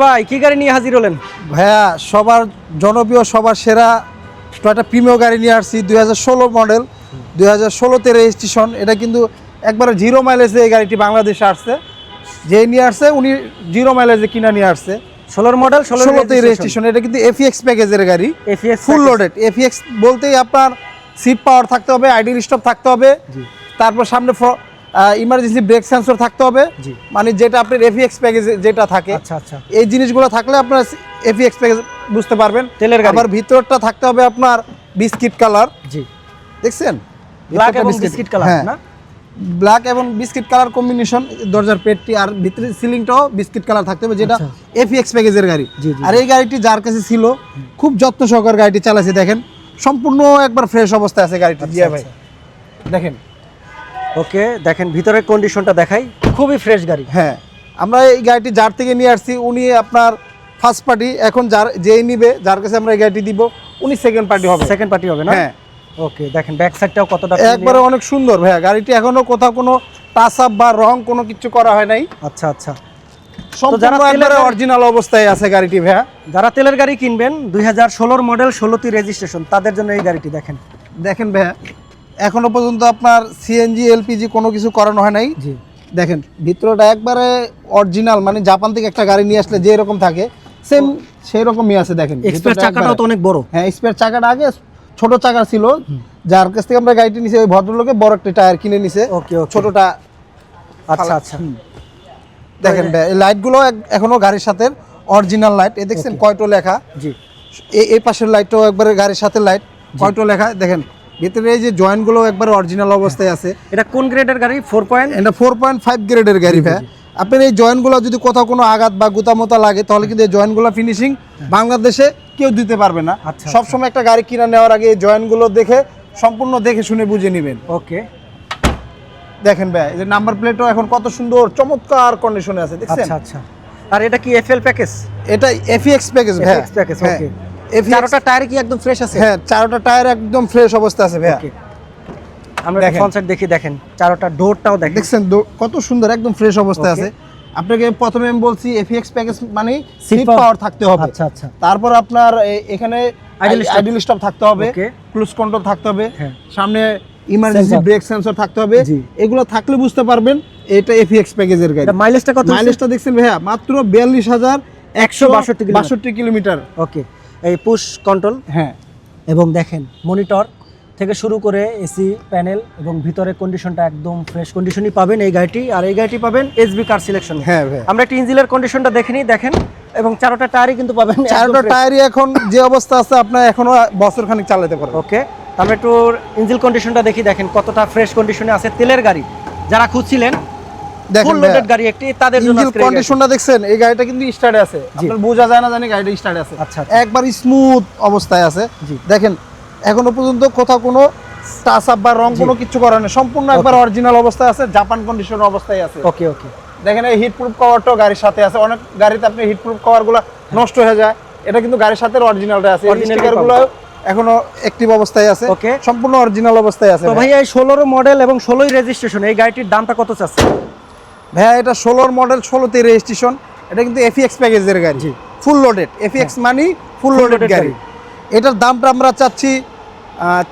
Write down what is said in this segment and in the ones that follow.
ভাই কি গাড়ি নিয়ে হাজির হলেন? ভাইয়া সবার জনপ্রিয় সবার সেরা টয়টা প্রিমিয় গাড়ি নিয়ে আসছি দুই হাজার ষোলো মডেল দুই হাজার ষোলোতে রেজিস্ট্রেশন। এটা কিন্তু একবারে জিরো মাইলেজে এই গাড়িটি বাংলাদেশে আসছে। যে নিয়ে আসছে উনি জিরো মাইলেজে কিনা নিয়ে আসছে। ষোলোর মডেল ষোলোতে রেজিস্ট্রেশন এটা কিন্তু এফিএক্স প্যাকেজের গাড়ি এফিএক্স ফুল লোডেড এফিএক্স বলতেই আপনার সিট পাওয়ার থাকতে হবে আইডির স্টপ থাকতে হবে। তারপর সামনে ইমার্জেন্সি ব্রেক সেন্সর থাকতে হবে। জি। মানে যেটা আপনার এফিএক্স প্যাকেজ যেটা থাকে। আচ্ছা আচ্ছা। এই জিনিসগুলো থাকলে আপনার এফিএক্স প্যাকেজ বুঝতে পারবেন। তেলের গাড়ি। আবার ভিতরটা থাকতে হবে আপনার বিস্কিট কালার। জি। দেখছেন? ব্ল্যাক এবং বিস্কিট। কালার হ্যাঁ। না? ব্ল্যাক এবং বিস্কিট কালার কম্বিনেশন দরজার পেটটি আর ভিতরে সিলিংটাও বিস্কিট কালার থাকতে হবে যেটা আচ্ছা। এফিএক্স প্যাকেজের গাড়ি। জি, জি। আর এই গাড়িটি যার কাছে ছিল খুব যত্ন সহকার গাড়িটি চালাচ্ছে দেখেন। সম্পূর্ণ একবার ফ্রেশ অবস্থায় আছে গাড়িটি। আচ্ছা, জিয়া ভাই। দেখেন ওকে দেখেন ভিতরের কন্ডিশনটা দেখাই। খুবই ফ্রেশ গাড়ি। হ্যাঁ আমরা এই গাড়িটি যার থেকে নিয়ে আসছি উনি আপনার ফার্স্ট পার্টি এখন যার যেই নিবে যার কাছে আমরা এই গাড়িটি দিব উনি সেকেন্ড পার্টি হবে। সেকেন্ড পার্টি হবে না? হ্যাঁ। ওকে দেখেন ব্যাক সাইডটাও কতটা একবারে অনেক সুন্দর ভাইয়া। গাড়িটি এখনও কোথাও কোনো টাচ আপ বা রং কোনো কিছু করা হয় নাই। আচ্ছা আচ্ছা। সম্পূর্ণ যারা একবারে অরিজিনাল অবস্থায় আছে গাড়িটি ভাইয়া। যারা তেলের গাড়ি কিনবেন দুই হাজার ষোলোর মডেল ষোলোটি রেজিস্ট্রেশন তাদের জন্য এই গাড়িটি দেখেন। দেখেন ভাইয়া। এখনও পর্যন্ত আপনার সিএনজি এলপিজি কোনো কিছু করানো হয় নাই। জি। দেখেন ভিতরটা একবারে অরিজিনাল মানে জাপান থেকে একটা গাড়ি নিয়ে আসলে যে এরকম থাকে সেম সেই রকমই আছে দেখেন। এক্সপ্রেস চাকাটাও তো অনেক বড়। হ্যাঁ স্পেয়ার চাকাটা আগে ছোট চাকা ছিল যার কাছ থেকে আমরা গাড়িটি নিছে ওই ভদ্রলোকে বড় একটা টায়ার কিনে নিছে ওকে ওকে। ছোটটা আচ্ছা আচ্ছা। দেখেন ভাই, এই লাইটগুলো এখনও গাড়ির সাথে অরিজিনাল লাইট এ দেখছেন কয়টো লেখা? জি। এই এই পাশের লাইটটাও একবারে গাড়ির সাথে লাইট কয়টো লেখা? দেখেন ভিতরে এই যে জয়েন্টগুলো একবার অরিজিনাল অবস্থায় আছে। এটা কোন গ্রেডের গাড়ি? ফোর পয়েন্ট এটা ফোর পয়েন্ট ফাইভ গ্রেডের গাড়ি ভাই। আপনার এই জয়েন্টগুলো যদি কোথাও কোনো আঘাত বা গুতামতা লাগে তাহলে কিন্তু এই জয়েন্টগুলো ফিনিশিং বাংলাদেশে কেউ দিতে পারবে না। আচ্ছা, সবসময় একটা গাড়ি কিনা নেওয়ার আগে এই জয়েন্টগুলো দেখে সম্পূর্ণ দেখে শুনে বুঝে নেবেন। ওকে। দেখেন ভাই এই যে নাম্বার প্লেটও এখন কত সুন্দর চমৎকার কন্ডিশনে আছে দেখছেন? আচ্ছা আচ্ছা। আর এটা কি এফএল প্যাকেজ এটা এফিএক্স প্যাকেজ ভাই। FX package, okay. এফিএক্স চারোটা টায়ার কি একদম ফ্রেশ আছে? হ্যাঁ চারোটা টায়ার একদম ফ্রেশ অবস্থা আছে ভাইয়া। আমরা ফ্রন্ট দেখি দেখেন। চারোটা ডোরটাও দেখেন। দেখছেন কত সুন্দর একদম ফ্রেশ অবস্থায় আছে। আপনাকে প্রথমে আমি বলছি এফিএক্স প্যাকেজ মানে সিট পাওয়ার থাকতে হবে। আচ্ছা আচ্ছা। তারপর আপনার এখানে। আইডল স্টপ থাকতে হবে. ক্লুজ কন্ট্রোল থাকতে হবে। হ্যাঁ। সামনে ইমার্জেন্সি। ব্রেক সেন্সর থাকতে হবে। এগুলো থাকলে বুঝতে পারবেন এটা এফিএক্স প্যাকেজের গাড়ি। মাইলেজটা কত মাইলেজটা দেখছেন ভাইয়া মাত্র বিয়াল্লিশ হাজার একশো 162 কিলোমিটার। বাষট্টি কিলোমিটার। ওকে এই পুশ কন্ট্রোল হ্যাঁ। এবং দেখেন মনিটর থেকে শুরু করে এসি প্যানেল এবং ভিতরের কন্ডিশনটা একদম ফ্রেশ কন্ডিশনই পাবেন এই গাড়িটি। আর এই গাড়িটি পাবেন এসবি কার সিলেকশন হ্যাঁ ভাই। আমরা একটা ইঞ্জিনের কন্ডিশনটা দেখে নিই দেখেন। এবং চারোটা টায়ারই কিন্তু পাবেন চারটা টায়ারই এখন যে অবস্থা আছে আপনার এখনও বছর খানিক চালাতে পারবেন। ওকে আমরা একটু ইঞ্জিন কন্ডিশনটা দেখি দেখেন কতটা ফ্রেশ কন্ডিশনে আছে তেলের গাড়ি। যারা খুঁজছিলেন দেখেন ফুল লোডেড গাড়ি একটি তাদের জন্য ইঞ্জিন আজকের এই গাড়িটি। কন্ডিশনটা দেখছেন এই গাড়িটা কিন্তু স্টার্টে আছে। আপনার বোঝা যায় না জানি গাড়িটা স্টার্টে আছে। আচ্ছা। একবার স্মুথ অবস্থায় আছে। দেখেন এখনও পর্যন্ত কোথাও কোনো টাচ আপ বা রং কোনো কিছু করা নেই। সম্পূর্ণ একবার অরিজিনাল অবস্থায় আছে জাপান কন্ডিশন অবস্থায় আছে। ওকে ওকে দেখেন এই হিট প্রুফ কভারটাও গাড়ির সাথে আছে। অনেক গাড়িতে আপনি হিট প্রুফ কভারগুলো নষ্ট হয়ে যায়। এটা কিন্তু গাড়ির সাথে অরিজিনালটা আছে। এখনও অ্যাক্টিভ অবস্থায় আছে। Okay. সম্পূর্ণ অরিজিনাল অবস্থায় আছে তো ভাই। এই ষোলোর মডেল এবং ষোলোই রেজিস্ট্রেশন এই গাড়িটির দামটা কত চাচ্ছে ভাইয়া এটা ষোলোর মডেল ষোলোতে রেজিস্ট্রেশন এটা কিন্তু এফিএক্স প্যাকেজের গাড়ি। ফুল লোডেড এফিএক্স মানি ফুল লোডেড গাড়ি। এটার দামটা আমরা চাচ্ছি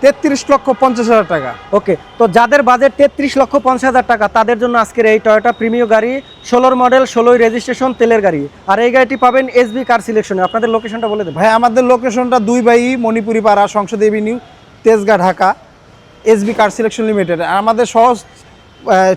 তেত্রিশ লক্ষ পঞ্চাশ হাজার টাকা। ওকে তো যাদের বাজেট তেত্রিশ লক্ষ পঞ্চাশ হাজার টাকা তাদের জন্য আজকের এই টয়োটা প্রিমিয় গাড়ি ষোলোর মডেল ষোলোই রেজিস্ট্রেশন তেলের গাড়ি। আর এই গাড়িটি পাবেন এসবি কার সিলেকশনে আপনাদের লোকেশনটা বলে দেবেন। ভাই আমাদের লোকেশনটা দুই by Manipuri Para Sangsad avenue Tejgaon Dhaka SB car selection limited আর আমাদের সহজ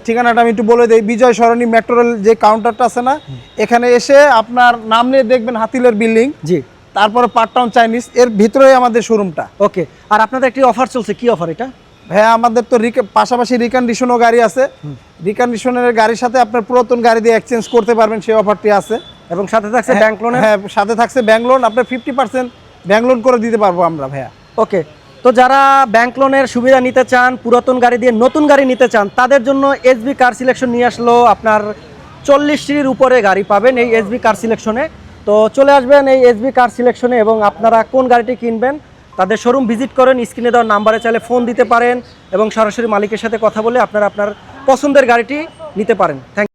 ঠিকানাটা আমি একটু বলে দিই। বিজয় সরণি মেট্রো রেল যে কাউন্টারটা আছে না এখানে এসে আপনার নাম নিয়ে দেখবেন হাতিলের বিল্ডিং জি। তারপরে পার্টাউন চাইনিজ এর ভিতরেই আমাদের শোরুমটা ওকে আর আপনাদের একটি অফার চলছে কি অফার এটা? ভাইয়া আমাদের তো রিক- পাশাপাশি রিকন্ডিশনও গাড়ি আছে। রিকন্ডিশনের গাড়ির সাথে আপনার পুরাতন গাড়ি দিয়ে এক্সচেঞ্জ করতে পারবেন সেই অফারটি আছে। এবং সাথে থাকছে ব্যাংক লোনের হ্যাঁ সাথে থাকছে ব্যাংক লোন আপনার ফিফটি পার্সেন্ট ব্যাংক লোন করে দিতে পারব আমরা ভাইয়া। ওকে তো যারা ব্যাংক লোনের সুবিধা নিতে চান, পুরাতন গাড়ি দিয়ে নতুন গাড়ি নিতে চান, তাদের জন্য এসবি কার সিলেকশন নিয়ে আসলো আপনার চল্লিশটির উপরে গাড়ি পাবেন এই এসবি কার সিলেকশনে তো চলে আসবেন এই এসবি কার সিলেকশনে এবং আপনারা কোন গাড়িটি কিনবেন, তাদের শোরুম ভিজিট করেন স্ক্রিনে দেওয়ার নাম্বারে চাইলে ফোন দিতে পারেন এবং সরাসরি মালিকের সাথে কথা বলে আপনারা আপনার পছন্দের গাড়িটি নিতে পারেন। থ্যাংক